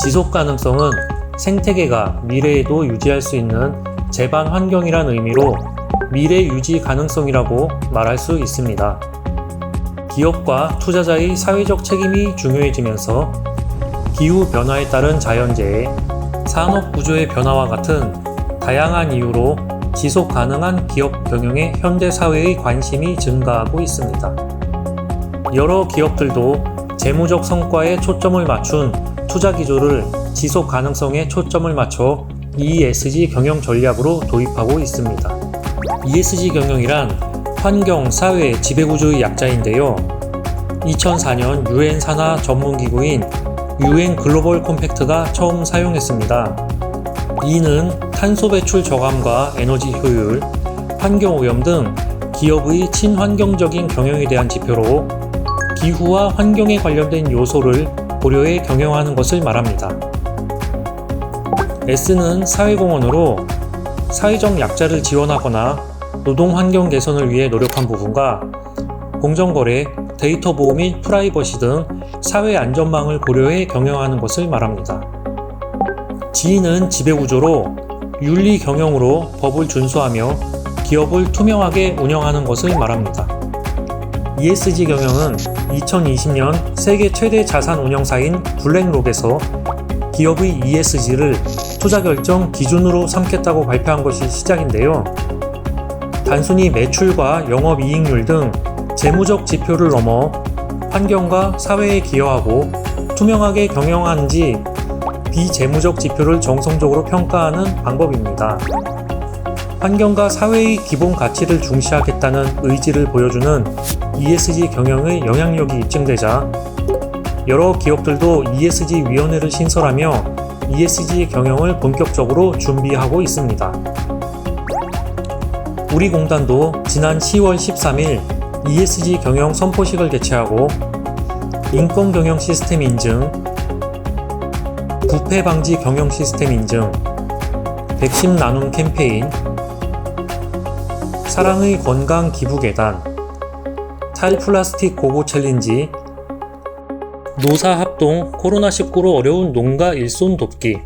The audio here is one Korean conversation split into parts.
지속 가능성은 생태계가 미래에도 유지할 수 있는 재반 환경이란 의미로 미래 유지 가능성이라고 말할 수 있습니다. 기업과 투자자의 사회적 책임이 중요해지면서 기후 변화에 따른 자연재해, 산업 구조의 변화와 같은 다양한 이유로 지속 가능한 기업 경영에 현대 사회의 관심이 증가하고 있습니다. 여러 기업들도 재무적 성과에 초점을 맞춘 투자 기조를 지속 가능성에 초점을 맞춰 ESG 경영 전략으로 도입하고 있습니다. ESG 경영이란 환경, 사회, 지배구조의 약자인데요. 2004년 유엔 산하 전문기구인 유엔 글로벌 콤팩트가 처음 사용했습니다. 이는 탄소 배출 저감과 에너지 효율, 환경 오염 등 기업의 친환경적인 경영에 대한 지표로 기후와 환경에 관련된 요소를 고려해 경영하는 것을 말합니다. S는 사회공헌으로 사회적 약자를 지원하거나 노동 환경 개선을 위해 노력한 부분과 공정거래, 데이터 보호 및 프라이버시 등 사회 안전망을 고려해 경영하는 것을 말합니다. G는 지배구조로 윤리 경영으로 법을 준수하며 기업을 투명하게 운영하는 것을 말합니다. ESG 경영은 2020년 세계 최대 자산 운영사인 블랙록에서 기업의 ESG를 투자 결정 기준으로 삼겠다고 발표한 것이 시작인데요. 단순히 매출과 영업 이익률 등 재무적 지표를 넘어 환경과 사회에 기여하고 투명하게 경영하는지 비재무적 지표를 정성적으로 평가하는 방법입니다. 환경과 사회의 기본 가치를 중시하겠다는 의지를 보여주는 ESG 경영의 영향력이 입증되자 여러 기업들도 ESG 위원회를 신설하며 ESG 경영을 본격적으로 준비하고 있습니다. 우리 공단도 지난 10월 13일 ESG 경영 선포식을 개최하고 인권 경영 시스템 인증, 부패 방지 경영 시스템 인증, 백신 나눔 캠페인, 사랑의 건강 기부 계단, 탈플라스틱 고고 챌린지, 노사 합동 코로나19로 어려운 농가 일손 돕기,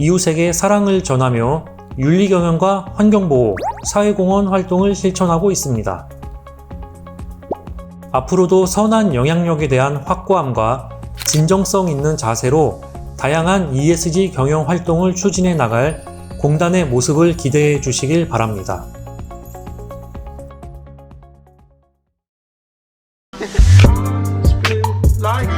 이웃에게 사랑을 전하며 윤리경영과 환경보호, 사회공헌 활동을 실천하고 있습니다. 앞으로도 선한 영향력에 대한 확고함과 진정성 있는 자세로 다양한 ESG 경영 활동을 추진해 나갈 공단의 모습을 기대해 주시길 바랍니다. Bye.